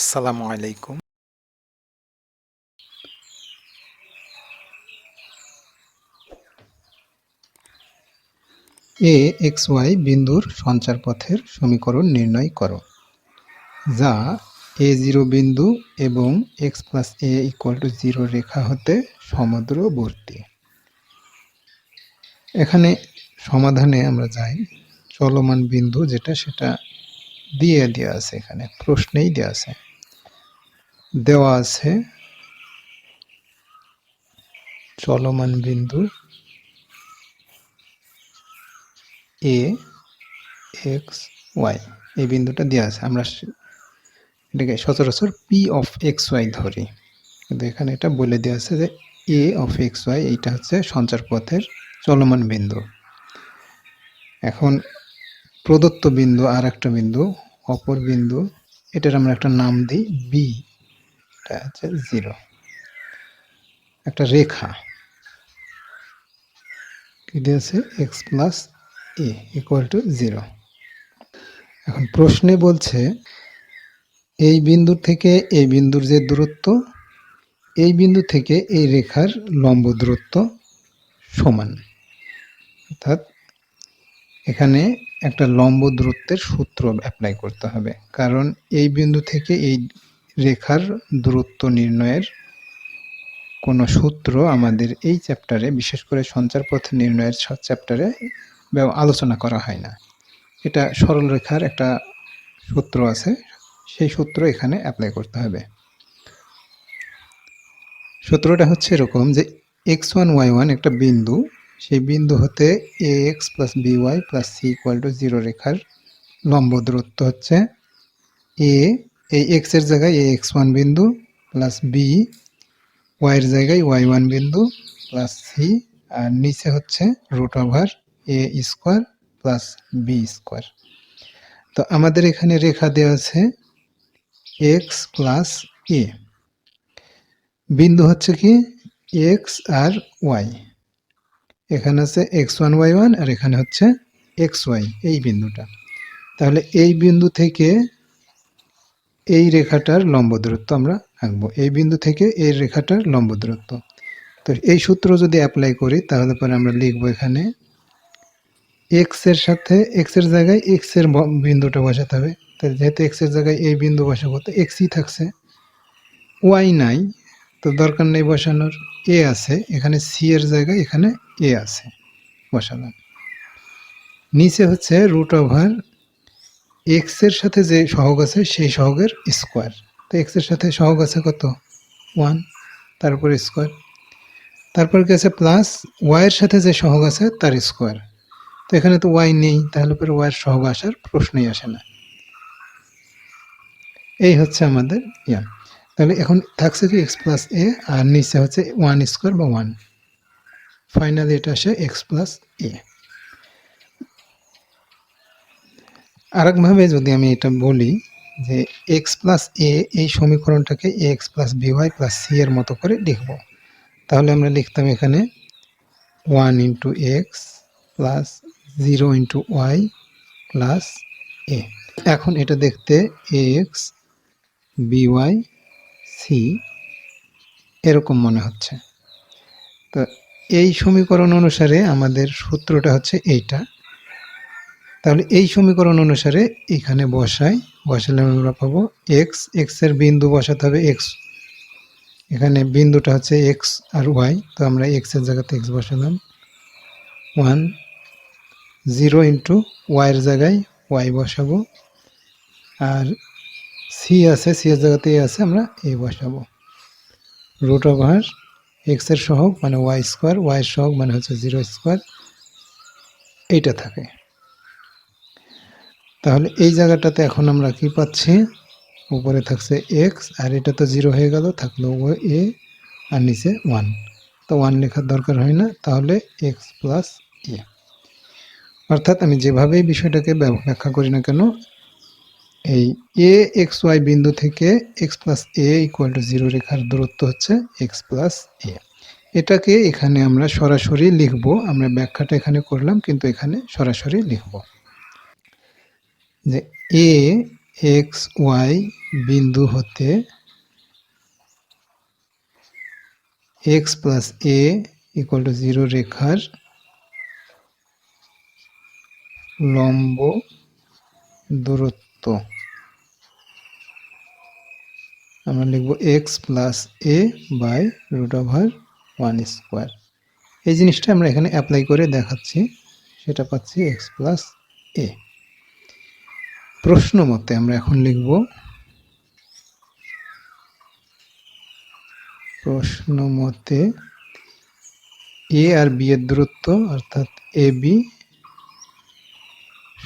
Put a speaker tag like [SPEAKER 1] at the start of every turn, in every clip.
[SPEAKER 1] আসসালামু আলাইকুম। এ x Y বিন্দুর সঞ্চার পথের সমীকরণ নির্ণয় করো, যা এ জিরো বিন্দু এবং x plus a equal to zero রেখা হতে সমুদ্রবর্তী এখানে সমাধানে আমরা যাই, চলমান বিন্দু যেটা সেটা দিয়ে দেওয়া আছে এখানে, প্রশ্নেই দেওয়া আছে। দেওয়া আছে। চলমান বিন্দু এ এক্স ওয়াই এই বিন্দুটা দেওয়া আছে। আমরা এটাকে সচরাচর পি অফ এক্স ওয়াই ধরি। কিন্তু এখানে এটা বলে দেওয়া আছে যে এ অফ এক্স ওয়াই এইটা হচ্ছে সঞ্চার পথের চলমান বিন্দু। এখন প্রদত্ত বিন্দু আর একটা বিন্দু, অপর বিন্দু, এটার আমরা একটা নাম দিই বি এটা হচ্ছে জিরো একটা রেখা। কি x plus a equal to zero এখন প্রশ্নে বলছে, এই বিন্দু থেকে এই বিন্দুর যে দূরত্ব, এই বিন্দু থেকে এই রেখার লম্ব দূরত্ব সমান। অর্থাৎ এখানে একটা লম্ব দূরত্বের সূত্র অ্যাপ্লাই করতে হবে। কারণ এই বিন্দু থেকে এই রেখার দূরত্ব নির্ণয়ের কোনো সূত্র আমাদের এই চ্যাপ্টারে, বিশেষ করে সঞ্চার পথ নির্ণয়ের চ্যাপ্টারে আলোচনা করা হয় না। এটা সরল রেখার একটা সূত্র আছে, সেই সূত্র এখানে অ্যাপ্লাই করতে হবে। সূত্রটা হচ্ছে এরকম যে এক্স ওয়ান ওয়াই ওয়ান একটা বিন্দু, সেই বিন্দু হতে a x plus b y plus c equal to zero রেখার লম্ব দূরত্ব হচ্ছে এ এই এক্সের জায়গায় এ এক্স ওয়ান বিন্দু প্লাস বি ওয়াইয়ের জায়গায় ওয়াই ওয়ান বিন্দু প্লাস সি আর নিচে হচ্ছে root over a square plus b square তো আমাদের এখানে রেখা দেওয়া আছে এক্স প্লাস এ বিন্দু হচ্ছে কি এক্স আর ওয়াই এখানে আছে এক্স ওয়ান ওয়াই ওয়ান আর এখানে হচ্ছে এক্স ওয়াই এই বিন্দুটা। তাহলে এই বিন্দু থেকে এই রেখাটার লম্ব দূরত্ব আমরা আঁকবো। এই বিন্দু থেকে এই রেখাটার লম্ব দূরত্ব। তো এই সূত্র যদি অ্যাপ্লাই করি, তাহলে পরে আমরা লিখব এখানে এক্সের সাথে এক্সের জায়গায় এক্সের বিন্দুটা বসাতে হবে। তাহলে যেহেতু এক্সের জায়গায় এই বিন্দু বসাবো, তো এক্সই থাকছে। ওয়াই নাই, তো দরকার নেই বসানোর। এ আছে, এখানে সি এর জায়গায় এখানে এ আছে বসালাম নিচে হচ্ছে রুট ওভার এক্সের সাথে যে সহগ আছে, সেই সহগের স্কোয়ার তো এক্সের সাথে সহগ আছে কত? ওয়ান তারপর স্কোয়ার তারপর আছে প্লাস ওয়াইয়ের সাথে যে সহগ আছে, তার স্কোয়ার তো এখানে তো ওয়াই নেই, তাহলে পরে ওয়াইয়ের সহগ আসার প্রশ্নই আসে না। এই হচ্ছে আমাদের ইয়া। তাহলে এখন থাকছে কি এক্স প্লাস এ আর নিচে হচ্ছে ওয়ান স্কোয়ার বা ওয়ান ফাইনালি এটা আসে এক্স প্লাস এ আরেকভাবে যদি আমি এটা বলি, যে এক্স প্লাস এ এই সমীকরণটাকে x plus b y plus c এর মতো করে লিখব। তাহলে আমরা লিখতাম এখানে one into x plus zero into y plus a এখন এটা দেখতে এ এক্স বিওয়াই সি এরকম মনে হচ্ছে। তো এই সমীকরণ অনুসারে আমাদের সূত্রটা হচ্ছে এইটা। তাহলে এই সমীকরণ অনুসারে এখানে বসাই, বসালে আমরা পাবো এক্স এক্সের বিন্দু বসাতে হবে এক্স এখানে বিন্দুটা হচ্ছে এক্স আর ওয়াই তো আমরা এক্সের জায়গাতে এক্স বসালাম। ওয়ান জিরো ইন্টু ওয়াইয়ের জায়গায় ওয়াই বসাবো। আর সি আছে সি এর জায়গাতে এ আছে, আমরা এ বসাবো। রুট ওভার এক্সের সহগ মানে ওয়াই স্কোয়ার ওয়াই সহগ মানে হচ্ছে জিরো স্কোয়ার এইটা থাকে। তাহলে এই জায়গাটাতে এখন আমরা কি পাচ্ছি? উপরে থাকছে এক্স আর এটা তো জিরো হয়ে গেল, থাকল ও এ আর নিচে ওয়ান তো ওয়ান লেখার দরকার হয় না, তাহলে এক্স প্লাস এ অর্থাৎ আমি যেভাবেই বিষয়টাকে ব্যাখ্যা করি না কেন, এই এ এক্স ওয়াই বিন্দু থেকে x plus a equal to zero রেখার দূরত্ব হচ্ছে এক্স প্লাস এ এটাকে এখানে আমরা সরাসরি লিখব, আমরা ব্যাখ্যাটা এখানে করলাম, কিন্তু এখানে সরাসরি লিখব। যে এ এক্স ওয়াই বিন্দু হতে x plus a equal to zero রেখার লম্ব দূরত্ব। আমরা লিখব x plus a by root over one square এই জিনিসটা আমরা এখানে অ্যাপ্লাই করে দেখাচ্ছি, সেটা পাচ্ছি এক্স প্লাস এ প্রশ্ন মতে আমরা এখন লিখব প্রশ্ন মতে এ আর বি এর দূরত্ব অর্থাৎ এ বি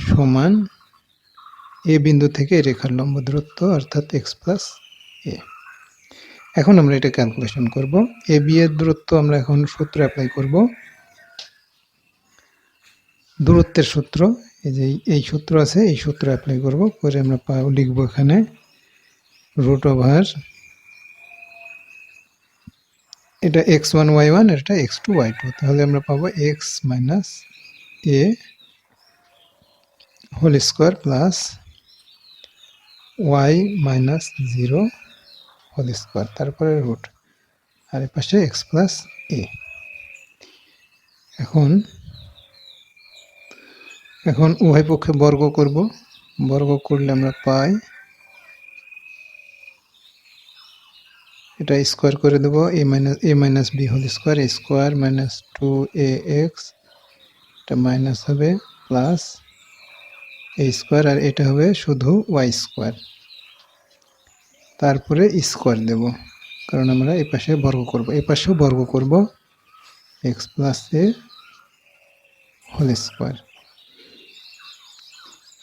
[SPEAKER 1] সমান এ বিন্দু থেকে রেখার লম্ব দূরত্ব অর্থাৎ এক্স প্লাস এ এখন আমরা এটা ক্যালকুলেশন করব। এ বি এর দূরত্ব আমরা এখন সূত্র অ্যাপ্লাই করব। দূরত্বের সূত্র এই যে এই সূত্র আছে, এই সূত্র অ্যাপ্লাই করব, করে আমরা লিখব এখানে রুট ওভার এটা এক্স ওয়ান ওয়াই ওয়ান এটা এক্স টু ওয়াই টু তাহলে আমরা পাবো x minus a whole square plus y minus zero whole square তারপরে রুট আর এর পাশে এক্স প্লাস এ এখন এখন উভয় পক্ষে বর্গ করব। বর্গ করলে আমরা পাই। এটা স্কোয়ার করে দেব। A minus a minus b whole square, a square minus two a x, এটা মাইনাস হবে প্লাস এ স্কোয়ার, আর এটা হবে শুধু ওয়াই স্কোয়ার। তারপরে স্কোয়ার দেব, কারণ আমরা এই পাশে বর্গ করব। এই পাশেও বর্গ করব, x plus a whole square.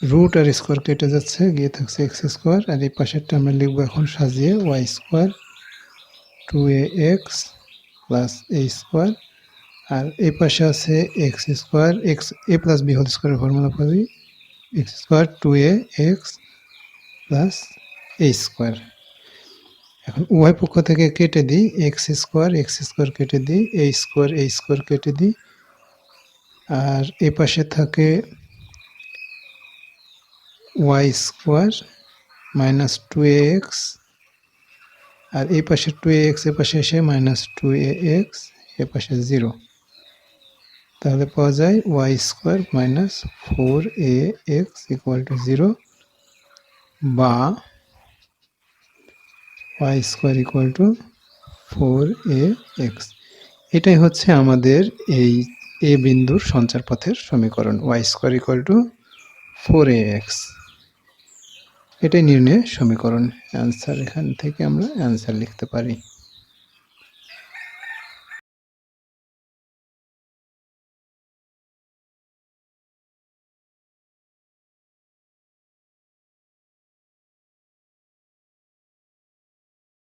[SPEAKER 1] Root R square কেটে যাচ্ছে, গিয়ে থাকছে এক্স স্কোয়ার আর এই পাশেরটা আমরা লিখব এখন সাজিয়ে y square two a x plus a square আর এই পাশে আছে x square x a plus b whole স্কোয়ারের ফর্মুলা পাবি x square two a x plus a square এখন উভয় পক্ষ থেকে কেটে দিই এক্স স্কোয়ার এক্স স্কোয়ার কেটে দিই এ স্কোয়ার এ স্কোয়ার কেটে দিই, আর এ পাশে থাকে y square minus two x, আর এই পাশে টু এক্স, এ পাশে এসে মাইনাস টু এক্স, এ পাশে জিরো। তাহলে পাওয়া যায় y square minus four a x equal to zero বা y square equal to four a x. এটাই হচ্ছে আমাদের এই এ বিন্দুর সঞ্চার পথের সমীকরণ, y square equal to four a x. এটাই নির্ণয়ের সমীকরণ। অ্যান্সার এখান থেকে আমরা অ্যান্সার লিখতে পারি।